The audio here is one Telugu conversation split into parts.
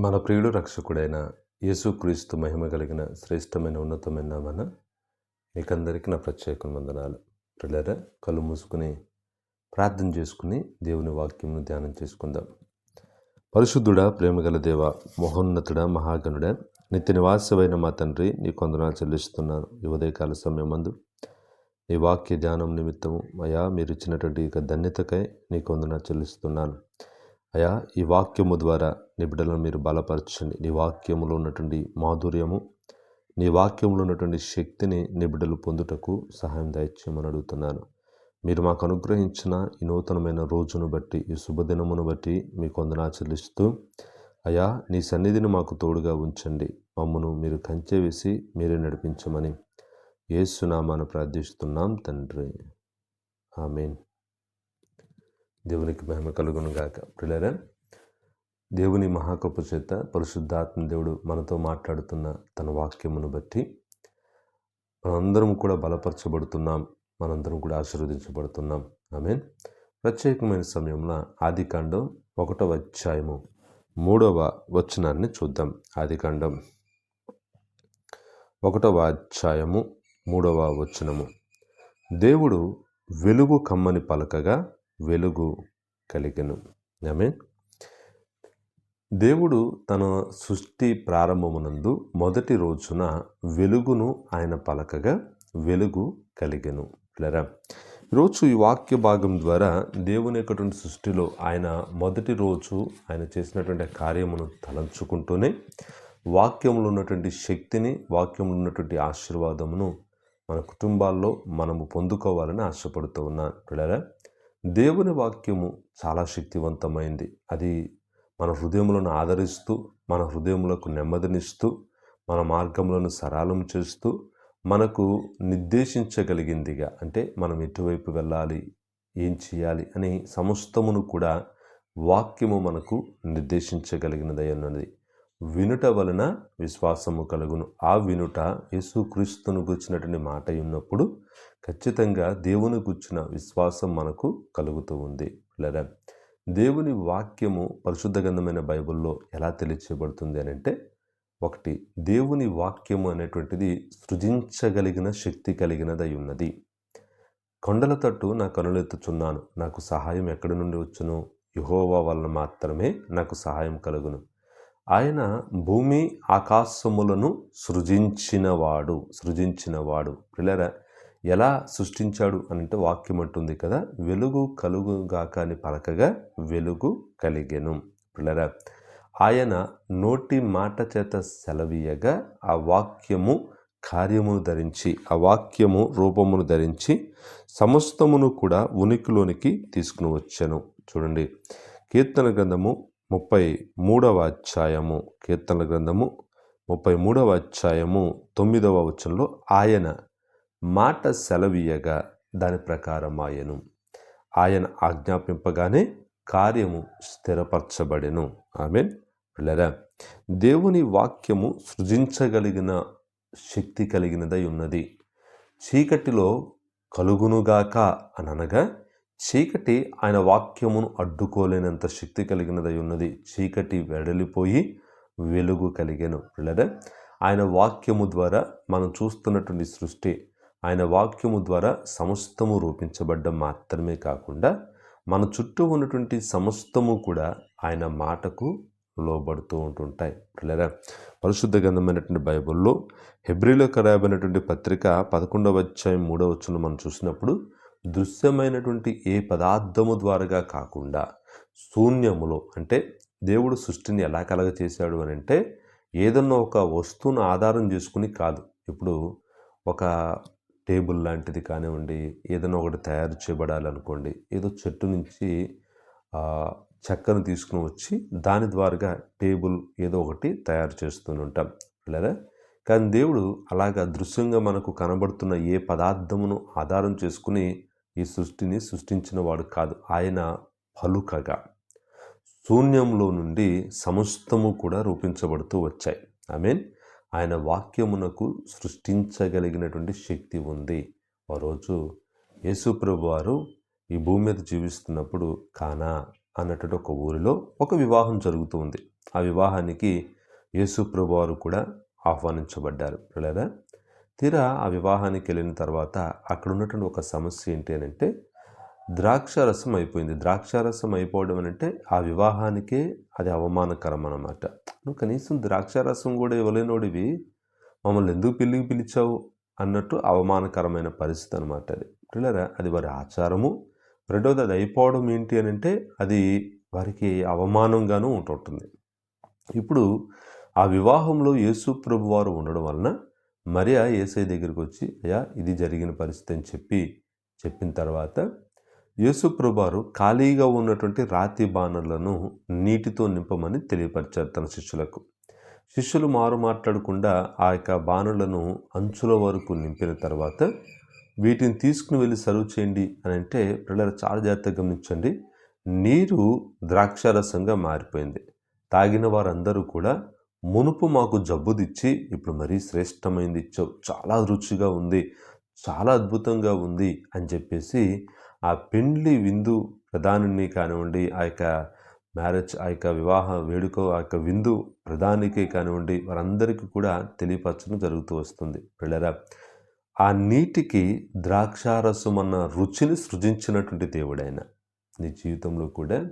మన ప్రియుడు రక్షకుడైన యేసుక్రీస్తు మహిమ కలిగిన శ్రేష్టమైన ఉన్నతమైన నామన మీకందరికీ నా ప్రత్యేక వందనాలు. పిల్లరా కళ్ళు మూసుకుని ప్రార్థన చేసుకుని దేవుని వాక్యంను ధ్యానం చేసుకుందాం. పరిశుద్ధుడా ప్రేమగల దేవ మహోన్నతుడా మహాగణుడా నిత్య నివాసమైన మా తండ్రి నీ కొందనాలు చెల్లిస్తున్నాను. ఈ ఉదయకాల సమయమందు నీ వాక్య ధ్యానం నిమిత్తము అయా మీరు ఇచ్చినటువంటి యొక్క ధన్యతకై నీ కొందనాలు చెల్లిస్తున్నాను. అయా ఈ వాక్యము ద్వారా నీ బిడ్డలను మీరు బలపరచండి. నీ వాక్యములో ఉన్నటువంటి మాధుర్యము నీ వాక్యంలో ఉన్నటువంటి శక్తిని నీ బిడ్డలు పొందుటకు సహాయం దయచేయమని అడుగుతున్నాను. మీరు మాకు అనుగ్రహించిన ఈ నూతనమైన రోజును బట్టి ఈ శుభదినమును బట్టి మీ కొందనా చెల్లిస్తూ అయా నీ సన్నిధిని మాకు తోడుగా ఉంచండి. మమ్మను మీరు కంచె వేసి మీరే నడిపించమని ఏసునామాను ప్రార్థిస్తున్నాం తండ్రి. ఆమెన్. దేవునికి మహిమ కలుగును గాక. ప్రిలరా దేవుని మహాకృప చేత పరిశుద్ధాత్మ దేవుడు మనతో మాట్లాడుతున్న తన వాక్యమును బట్టి మనందరం కూడా బలపరచబడుతున్నాం మనందరం కూడా ఆశీర్వదించబడుతున్నాం. ఆమె ప్రత్యేకమైన సమయంలో ఆదికాండం ఒకటవ అధ్యాయము మూడవ వచనాన్ని చూద్దాం. ఆదికాండం ఒకటవ అధ్యాయము మూడవ వచనము. దేవుడు వెలుగు కమ్మని పలకగా వెలుగు కలిగను. ఆమె దేవుడు తన సృష్టి ప్రారంభమునందు మొదటి రోజున వెలుగును ఆయన పలకగా వెలుగు కలిగను. పిల్లరా ఈరోజు ఈ వాక్య భాగం ద్వారా దేవుని యొక్కటువంటి సృష్టిలో ఆయన మొదటి రోజు ఆయన చేసినటువంటి కార్యమును తలంచుకుంటూనే వాక్యంలో ఉన్నటువంటి శక్తిని వాక్యంలో ఉన్నటువంటి ఆశీర్వాదమును మన కుటుంబాల్లో మనము పొందుకోవాలని ఆశపడుతూ ఉన్నాను పిల్లరా దేవుని వాక్యము చాలా శక్తివంతమైంది. అది మన హృదయములను ఆదరిస్తూ మన హృదయములకు నెమ్మదినిస్తూ మన మార్గములను సరళం చేస్తూ మనకు నిర్దేశించగలిగిందిగా. అంటే మనం ఎటువైపు వెళ్ళాలి ఏం చేయాలి అని సమస్తమును కూడా వాక్యము మనకు నిర్దేశించగలిగినదై అన్నది వినుట వలన విశ్వాసము కలుగును. ఆ వినుట యేసుక్రీస్తును గుచ్చినటువంటి మాట ఉన్నప్పుడు ఖచ్చితంగా దేవుని గుచ్చిన విశ్వాసం మనకు కలుగుతూ ఉంది. లేదా దేవుని వాక్యము పరిశుద్ధ గంధమైన బైబిల్లో ఎలా తెలియచేయబడుతుంది అని అంటే ఒకటి దేవుని వాక్యము అనేటువంటిది సృజించగలిగిన శక్తి కలిగినదై ఉన్నది. కొండల తట్టు నా కనులెత్తుచున్నాను నాకు సహాయం ఎక్కడి నుండి వచ్చును? యహోవా వలన మాత్రమే నాకు సహాయం కలుగును. ఆయన భూమి ఆకాశములను సృజించినవాడు సృజించినవాడు. పిల్లరా ఎలా సృష్టించాడు అంటే వాక్యం అంటుంది కదా వెలుగు కలుగుగాక అని పలకగా వెలుగు కలిగెను. పిల్లరా ఆయన నోటి మాట చేత సెలవీయగా ఆ వాక్యము కార్యమును ధరించి ఆ వాక్యము రూపమును ధరించి సమస్తమును కూడా ఉనికిలోనికి తీసుకుని వచ్చాను. చూడండి కీర్తన గ్రంథము ముప్పై మూడవ అధ్యాయము కీర్తన గ్రంథము ముప్పై మూడవ అధ్యాయము తొమ్మిదవ వచనంలో ఆయన మాట సెలవీయగా దాని ప్రకారం ఆయను ఆయన ఆజ్ఞాపింపగానే కార్యము స్థిరపరచబడెను. ఆమె పిల్లరా దేవుని వాక్యము సృజించగలిగిన శక్తి కలిగినదై ఉన్నది. చీకటిలో కలుగునుగాక అని అనగా చీకటి ఆయన వాక్యమును అడ్డుకోలేనంత శక్తి కలిగినదై ఉన్నది. చీకటి వెడలిపోయి వెలుగు కలిగాను. లేదా ఆయన వాక్యము ద్వారా మనం చూస్తున్నటువంటి సృష్టి ఆయన వాక్యము ద్వారా సమస్తము రూపించబడ్డం మాత్రమే కాకుండా మన చుట్టూ ఉన్నటువంటి సమస్తము కూడా ఆయన మాటకు లోబడుతూ ఉంటుంటాయి. పిల్లరా పరిశుద్ధ గ్రంథమైనటువంటి బైబిల్లో హెబ్రిలో రాయబడినటువంటి పత్రిక పదకొండవ అధ్యాయం మూడవ వచ్చును మనం చూసినప్పుడు దృశ్యమైనటువంటి ఏ పదార్థము ద్వారాగా కాకుండా శూన్యములో అంటే దేవుడు సృష్టిని ఎలా కలగ చేశాడు అని అంటే ఏదన్నా ఒక వస్తువును ఆధారం చేసుకుని కాదు. ఇప్పుడు ఒక టేబుల్ లాంటిది కానివ్వండి ఏదైనా ఒకటి తయారు చేయబడాలనుకోండి ఏదో చెట్టు నుంచి చెక్కను తీసుకుని వచ్చి దాని ద్వారాగా టేబుల్ ఏదో ఒకటి తయారు చేస్తూనే ఉంటాం. లేదా? కానీ దేవుడు అలాగా దృశ్యంగా మనకు కనబడుతున్న ఏ పదార్థమును ఆధారం చేసుకుని ఈ సృష్టిని సృష్టించిన వాడు కాదు. ఆయన పలుకగా శూన్యంలో నుండి సమస్తము కూడా రూపించబడుతూ వచ్చాయి. ఐ మీన్ ఆయన వాక్యమునకు సృష్టించగలిగినటువంటి శక్తి ఉంది. ఆ రోజు యేసుప్రభు వారు ఈ భూమి మీద జీవిస్తున్నప్పుడు కానా అన్నటువంటి ఒక ఊరిలో ఒక వివాహం జరుగుతూ ఉంది. ఆ వివాహానికి యేసుప్రభు వారు కూడా ఆహ్వానించబడ్డారు. లేదా తీరా ఆ వివాహానికి వెళ్ళిన తర్వాత అక్కడ ఉన్నటువంటి ఒక సమస్య ఏంటి అని అంటే ద్రాక్షారసం అయిపోయింది. ద్రాక్షారసం అయిపోవడం అని అంటే ఆ వివాహానికే అది అవమానకరం అన్నమాట నువ్వు కనీసం ద్రాక్షారసం కూడా ఇవ్వలేనోడివి మమ్మల్ని ఎందుకు పెళ్ళికి పిలిచావు అన్నట్టు అవమానకరమైన పరిస్థితి అనమాట అది. పిల్లరా అది వారి ఆచారము. రెండవది అది అయిపోవడం ఏంటి అని అంటే అది వారికి అవమానంగానూ ఉంటుంటుంది ఇప్పుడు ఆ వివాహంలో యేసు ప్రభు వారు ఉండడం వలన మరియా ఏసై దగ్గరికి వచ్చి అయ్యా ఇది జరిగిన పరిస్థితి అని చెప్పి చెప్పిన తర్వాత యేసు ఖాళీగా ఉన్నటువంటి రాతి బాణలను నీటితో నింపమని తెలియపరిచారు తన శిష్యులకు. శిష్యులు మారు మాట్లాడకుండా ఆ యొక్క బాణలను అంచుల వరకు నింపిన తర్వాత వీటిని తీసుకుని వెళ్ళి సర్వ్ చేయండి అని అంటే పిల్లలు చాలా జాగ్రత్తగా గమనించండి నీరు ద్రాక్షారసంగా మారిపోయింది. తాగిన వారందరూ కూడా మునుపు మాకు జబ్బుదిచ్చి ఇప్పుడు మరీ శ్రేష్టమైంది. ఇచ్చావు చాలా రుచిగా ఉంది చాలా అద్భుతంగా ఉంది అని చెప్పేసి ఆ పెండ్లి విందు ప్రధానిని కానివ్వండి ఆ యొక్క మ్యారేజ్ ఆ యొక్క వివాహ వేడుక ఆ యొక్క విందు ప్రధానికి కానివ్వండి వారందరికీ కూడా తెలియపరచడం జరుగుతూ వస్తుంది. వెళ్ళరా? ఆ నీటికి ద్రాక్షారసం అన్న రుచిని సృజించినటువంటి దేవుడైన నీ జీవితంలో కూడా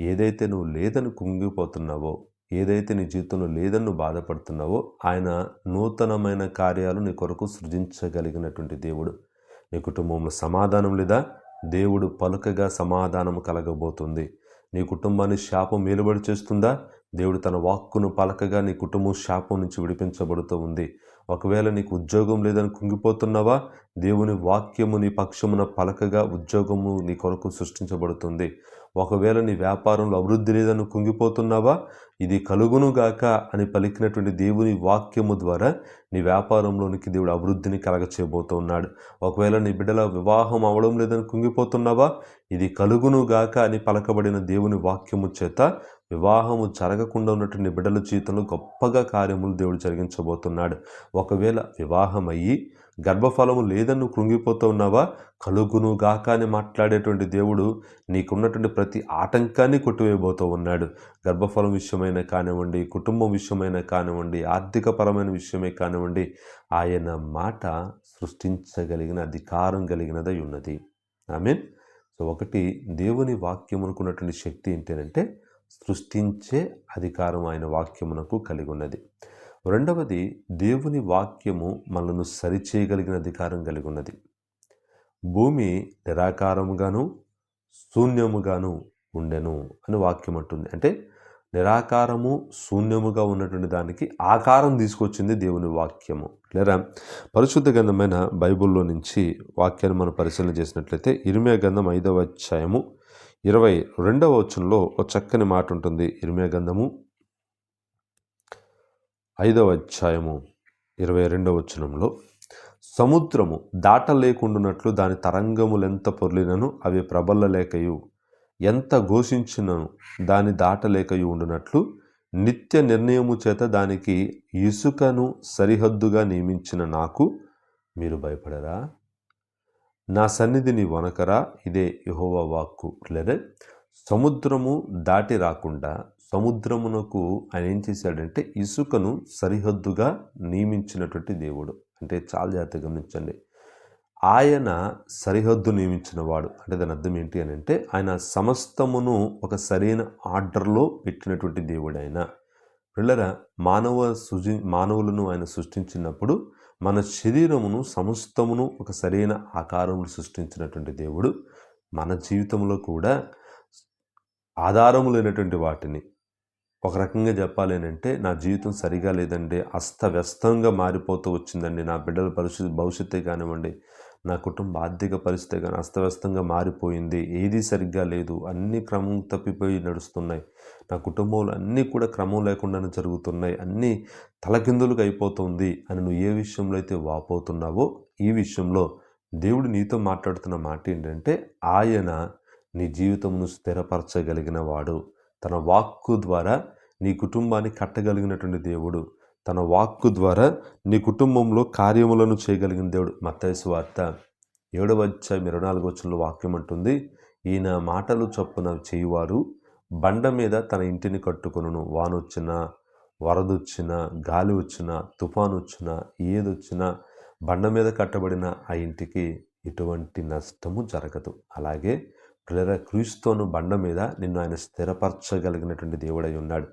ఏదైతే నువ్వు లేదని కుంగిపోతున్నావో ఏదైతే నీ జీవితంలో లేదని నువ్వు బాధపడుతున్నావో ఆయన నూతనమైన కార్యాలు నీ కొరకు సృజించగలిగినటువంటి దేవుడు. నీ కుటుంబంలో సమాధానం లేదా? దేవుడు పలుకగా సమాధానం కలగబోతుంది. నీ కుటుంబాన్ని శాపం మేలుబడి చేస్తుందా? దేవుడు తన వాక్కును పలకగా నీ కుటుంబం శాపం నుంచి విడిపించబడుతూ ఉంది. ఒకవేళ నీకు ఉద్యోగం లేదని కుంగిపోతున్నావా? దేవుని వాక్యము నీ పక్షమున పలకగా ఉద్యోగము నీ కొరకు సృష్టించబడుతుంది. ఒకవేళ నీ వ్యాపారంలో అభివృద్ధి లేదని కుంగిపోతున్నావా? ఇది కలుగునుగాక అని పలికినటువంటి దేవుని వాక్యము ద్వారా నీ వ్యాపారంలోనికి దేవుడు అభివృద్ధిని కలగచేయబోతున్నాడు. ఒకవేళ నీ బిడ్డల వివాహం అవడం లేదని కుంగిపోతున్నావా? ఇది కలుగునుగాక అని పలకబడిన దేవుని వాక్యము చేత వివాహము జరగకుండా ఉన్నటువంటి బిడ్డల జీవితంలో గొప్పగా కార్యములు దేవుడు జరిగించబోతున్నాడు. ఒకవేళ వివాహం అయ్యి గర్భఫలము లేదని నువ్వు కృంగిపోతూ ఉన్నావా? కలుగును గాక అని మాట్లాడేటువంటి దేవుడు నీకున్నటువంటి ప్రతి ఆటంకాన్ని కొట్టివేయబోతూ ఉన్నాడు. గర్భఫలం విషయమైన కానివ్వండి కుటుంబం విషయమైన కానివ్వండి ఆర్థికపరమైన విషయమే కానివ్వండి ఆయన మాట సృష్టించగలిగిన అధికారం కలిగినదై ఉన్నది. ఐ మీన్ సో ఒకటి దేవుని వాక్యం అనుకున్నటువంటి శక్తి ఏంటంటే సృష్టించే అధికారం ఆయన వాక్యమునకు కలిగి ఉన్నది రెండవది దేవుని వాక్యము మనను సరిచేయగలిగిన అధికారం కలిగి ఉన్నది భూమి నిరాకారముగాను శూన్యముగాను ఉండెను అని వాక్యం అంటుంది. అంటే నిరాకారము శూన్యముగా ఉన్నటువంటి దానికి ఆకారం తీసుకొచ్చింది దేవుని వాక్యము. లేదా పరిశుద్ధ గంధమైన బైబిల్లో నుంచి వాక్యాన్ని మనం పరిశీలన చేసినట్లయితే ఇరిమే గంధం ఐదవ అధ్యాయము ఇరవై రెండవ వచనంలో ఒక చక్కని మాట ఉంటుంది. ఇరిమే గంధము ఐదవ అధ్యాయము ఇరవై రెండవ వచనంలో సముద్రము దాటలేకుండునట్లు దాని తరంగములెంత పొర్లినను అవి ప్రబల్లలేకయు. ఎంత ఘోషించినను దాని దాటలేకయు ఉండునట్లు నిత్య నిర్ణయము చేత దానికి ఇసుకను సరిహద్దుగా నియమించిన నాకు మీరు భయపడరా? నా సన్నిధిని వనకరా ఇదే యహోవ వాక్కు. లేదా సముద్రము దాటి రాకుండా సముద్రమునకు ఆయన ఏం చేశాడంటే ఇసుకను సరిహద్దుగా నియమించినటువంటి దేవుడు. అంటే చాలా జాగ్రత్తగా గమనించండి. ఆయన సరిహద్దు నియమించిన వాడు అంటే దాని అర్థం ఏంటి అని అంటే ఆయన సమస్తమును ఒక సరైన ఆర్డర్లో పెట్టినటువంటి దేవుడు ఆయన పిల్లర మానవ సృజి మానవులను ఆయన సృష్టించినప్పుడు మన శరీరమును సమస్తమును ఒక సరైన ఆకారంలో సృష్టించినటువంటి దేవుడు మన జీవితంలో కూడా ఆధారము లేనటువంటి వాటిని. ఒక రకంగా చెప్పాలేనంటే నా జీవితం సరిగా లేదండి అస్తవ్యస్తంగా మారిపోతూ వచ్చిందండి నా బిడ్డల పరిస్థితి భవిష్యత్తే కానివ్వండి నా కుటుంబ ఆర్థిక పరిస్థితి కానీ అస్తవ్యస్తంగా మారిపోయింది ఏది సరిగ్గా లేదు అన్ని క్రమం తప్పిపోయి నడుస్తున్నాయి. నా కుటుంబంలో అన్నీ కూడా క్రమం లేకుండానే జరుగుతున్నాయి. అన్నీ తలకిందులుగా అయిపోతుంది అని నువ్వు ఏ విషయంలో అయితే వాపోతున్నావో ఈ విషయంలో దేవుడు నీతో మాట్లాడుతున్న మాట ఏంటంటే ఆయన నీ జీవితంను స్థిరపరచగలిగిన వాడు. తన వాక్కు ద్వారా నీ కుటుంబాన్ని కట్టగలిగినటువంటి దేవుడు. తన వాక్కు ద్వారా నీ కుటుంబంలో కార్యములను చేయగలిగిన దేవుడు. మత్తైసు వార్త ఏడవ అధ్యాయం ఇరవై నాలుగు వచ్చిన వాక్యం అంటుంది ఈయన మాటలు చొప్పున చేయువారు బండ మీద తన ఇంటిని కట్టుకొనును. వానొచ్చినా వరదొచ్చినా గాలి వచ్చినా తుఫాను వచ్చినా ఏదొచ్చినా బండ మీద కట్టబడిన ఆ ఇంటికి ఎటువంటి నష్టము జరగదు. అలాగే ప్రేర క్రీస్తును బండ మీద నిన్ను ఆయన స్థిరపరచగలిగినటువంటి దేవుడై ఉన్నాడు.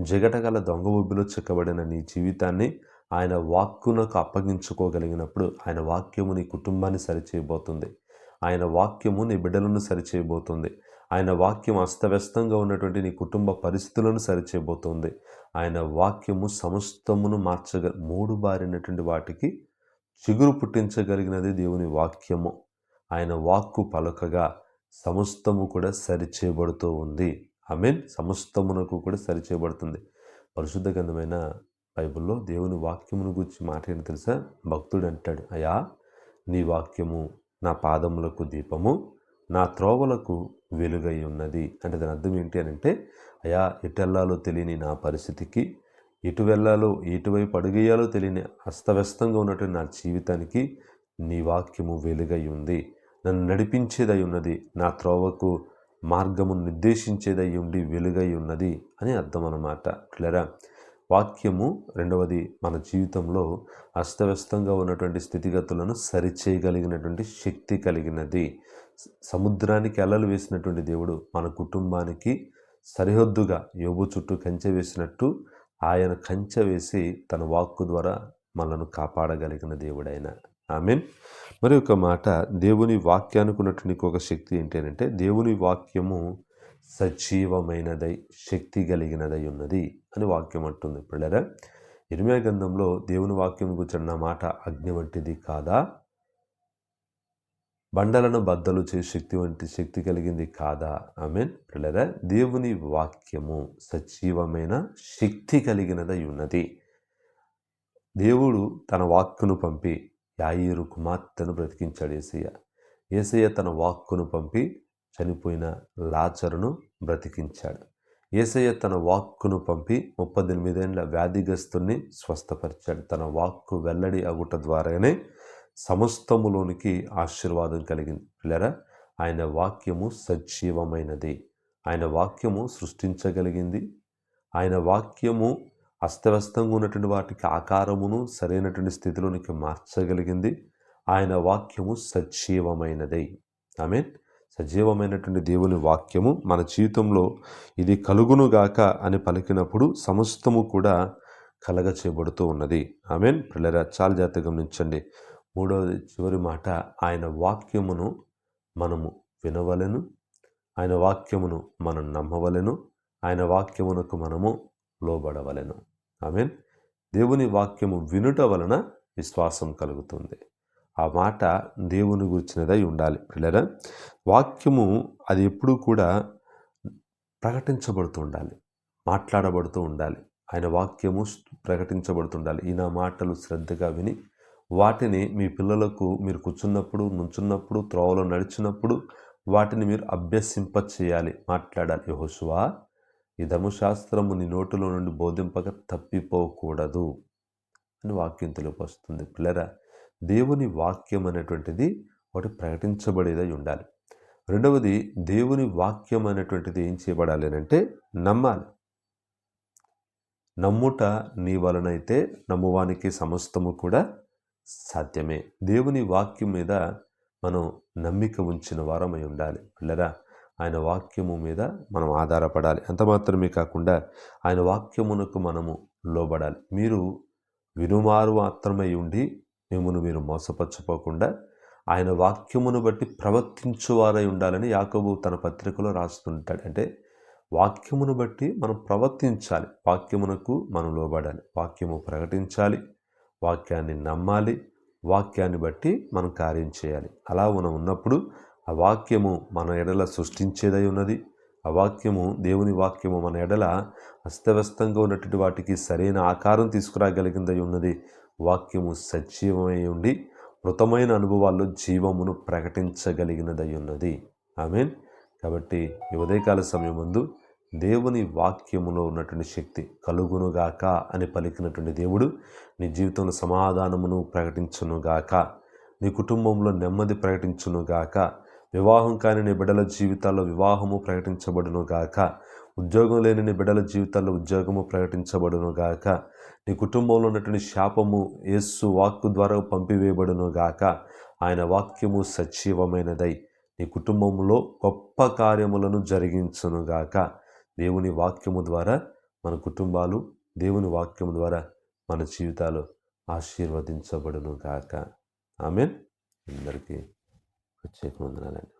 జగటగల దొంగ ఊబిలో చిక్కబడిన నీ జీవితాన్ని ఆయన వాక్కునకు అప్పగించుకోగలిగినప్పుడు ఆయన వాక్యము నీ కుటుంబాన్ని సరిచేయబోతుంది. ఆయన వాక్యము నీ బిడ్డలను సరిచేయబోతుంది. ఆయన వాక్యం అస్తవ్యస్తంగా ఉన్నటువంటి నీ కుటుంబ పరిస్థితులను సరిచేయబోతోంది. ఆయన వాక్యము సమస్తమును మార్చగ మూడు బారినటువంటి వాటికి చిగురు పుట్టించగలిగినది దేవుని వాక్యము. ఆయన వాక్కు పలుకగా సమస్తము కూడా సరిచేయబడుతూ ఉంది. ఐ మీన్ సమస్తమునకు కూడా సరిచేయబడుతుంది. పరిశుద్ధ గంధమైన బైబిల్లో దేవుని వాక్యమును గురించి మాట్లాడిన తెలుసా? భక్తుడు అంటాడు అయా నీ వాక్యము నా పాదములకు దీపము నా త్రోవలకు వెలుగై ఉన్నది. అంటే దాని అర్థం ఏంటి అని అంటే అయా ఎటెల్లాలో తెలియని నా పరిస్థితికి ఎటు వెళ్ళాలో ఎటువైపు అడుగేయాలో తెలియని అస్తవ్యస్తంగా ఉన్నటువంటి నా జీవితానికి నీ వాక్యము వెలుగై ఉంది. నన్ను నడిపించేదై ఉన్నది నా త్రోవకు మార్గము నిర్దేశించేదై ఉండి వెలుగై ఉన్నది అని అర్థం అన్నమాట. క్లియరా? వాక్యము రెండవది మన జీవితంలో అస్తవ్యస్తంగా ఉన్నటువంటి స్థితిగతులను సరిచేయగలిగినటువంటి శక్తి కలిగినది. సముద్రానికి అలలు వేసినటువంటి దేవుడు మన కుటుంబానికి సరిహద్దుగా యోబు చుట్టూ కంచె వేసినట్టు ఆయన కంచె వేసి తన వాక్కు ద్వారా మనను కాపాడగలిగిన దేవుడైన మీన్ మరి ఒక మాట దేవుని వాక్యానికి ఉన్నటువంటి ఒక శక్తి ఏంటి అంటే దేవుని వాక్యము సజీవమైనదై శక్తి కలిగినదై ఉన్నది అని వాక్యం అంటుంది పిల్లరా ఇరిమే గంధంలో దేవుని వాక్యం కూర్చున్న మాట అగ్ని వంటిది కాదా బండలను బద్దలు చేసే శక్తి వంటి శక్తి కలిగింది కాదా? ఐ మీన్ పిల్లరా దేవుని వాక్యము సజీవమైన శక్తి కలిగినదై ఉన్నది. దేవుడు తన వాక్కును పంపి యాయిరు కుమార్తెను బ్రతికించాడు ఏసయ్య. ఏసయ్య తన వాక్కును పంపి చనిపోయిన లాచరును బ్రతికించాడు. ఏసయ్య తన వాక్కును పంపి ముప్పదెనిమిదేళ్ళ వ్యాధిగ్రస్తుని స్వస్థపరిచాడు. తన వాక్కు వెల్లడి అగుట ద్వారానే సమస్తములోనికి ఆశీర్వాదం కలిగింది. పిల్లరా ఆయన వాక్యము సజీవమైనది. ఆయన వాక్యము సృష్టించగలిగింది. ఆయన వాక్యము అస్తవ్యస్తంగా ఉన్నటువంటి వాటికి ఆకారమును సరైనటువంటి స్థితిలోనికి మార్చగలిగింది. ఆయన వాక్యము సజీవమైనది. ఐ సజీవమైనటువంటి దేవుని వాక్యము మన జీవితంలో ఇది కలుగునుగాక అని పలికినప్పుడు సమస్తము కూడా కలగ చేయబడుతూ ఉన్నది. ఆమెన్. పిల్లరా చాలా జాగ్రత్త గమనించండి. మూడవది చివరి మాట ఆయన వాక్యమును మనము వినవలెను. ఆయన వాక్యమును మనం నమ్మవలెను. ఆయన వాక్యమునకు మనము లోబడవలెను. మీన్ దేవుని వాక్యము వినుట వలన విశ్వాసం కలుగుతుంది. ఆ మాట దేవుని గురించినదై ఉండాలి పిల్లరా. వాక్యము అది ఎప్పుడూ కూడా ప్రకటించబడుతూ ఉండాలి. మాట్లాడబడుతూ ఉండాలి. ఆయన వాక్యము ప్రకటించబడుతుండాలి ఈయన మాటలు శ్రద్ధగా విని వాటిని మీ పిల్లలకు మీరు కూర్చున్నప్పుడు నుంచున్నప్పుడు త్రోవలో నడిచినప్పుడు వాటిని మీరు అభ్యసింప చేయాలి మాట్లాడాలి యహోశువా ఈ ధర్మశాస్త్రము నీ నోటిలో నుండి బోధింపక తప్పిపోకూడదు అని వాక్యం తెలియపరుస్తుంది. పిల్లరా దేవుని వాక్యం అనేటువంటిది ఒకటి ప్రకటించబడేదై ఉండాలి. రెండవది దేవుని వాక్యం అనేటువంటిది ఏం చేయబడాలి అంటే నమ్మాలి. నమ్ముట నీ వలనైతే నమ్మువానికి సమస్తము కూడా సాధ్యమే. దేవుని వాక్యం మీద మనం నమ్మిక ఉంచిన వారమై ఉండాలి. పిల్లరా ఆయన వాక్యము మీద మనం ఆధారపడాలి. అంత మాత్రమే కాకుండా ఆయన వాక్యమునకు మనము లోబడాలి. మీరు వినుమారు మాత్రమై ఉండి మిమ్మల్ని మీరు మోసపరచుకోకుండా ఆయన వాక్యమును బట్టి ప్రవర్తించువారై ఉండాలని యాకబు తన పత్రికలో రాస్తుంటాడు. అంటే వాక్యమును బట్టి మనం ప్రవర్తించాలి. వాక్యమునకు మనం లోబడాలి. వాక్యము ప్రకటించాలి. వాక్యాన్ని నమ్మాలి వాక్యాన్ని బట్టి మనం కార్యం చేయాలి. అలా మనం ఉన్నప్పుడు ఆ వాక్యము మన ఎడల సృష్టించేదై ఉన్నది. ఆ వాక్యము దేవుని వాక్యము మన ఎడల అస్తవ్యస్తంగా ఉన్నటువంటి వాటికి సరైన ఆకారం తీసుకురాగలిగిందై ఉన్నది. వాక్యము సజీవమై ఉండి మృతమైన అనుభవాల్లో జీవమును ప్రకటించగలిగినదై ఉన్నది. ఐ మీన్ కాబట్టి ఈ ఉదయకాల సమయం ముందు దేవుని వాక్యములో ఉన్నటువంటి శక్తి కలుగునుగాక అని పలికినటువంటి దేవుడు నీ జీవితంలో సమాధానమును ప్రకటించునుగాక. నీ కుటుంబంలో నెమ్మది ప్రకటించునుగాక. వివాహం కాని నీ బిడ్డల జీవితాల్లో వివాహము ప్రకటించబడునుగాక. ఉద్యోగం లేని నీ బిడ్డల జీవితాల్లో ఉద్యోగము ప్రకటించబడును గాక నీ కుటుంబంలో ఉన్నటువంటి శాపము యేసు వాక్కు ద్వారా పంపివేయబడును గాక ఆయన వాక్యము సజీవమైనదై నీ కుటుంబంలో గొప్ప కార్యములను జరిగించును గాక దేవుని వాక్యము ద్వారా మన కుటుంబాలు దేవుని వాక్యము ద్వారా మన జీవితాలు ఆశీర్వదించబడును గాక. ఆమె అందరికీ ప్రత్యేక వందనాలండి.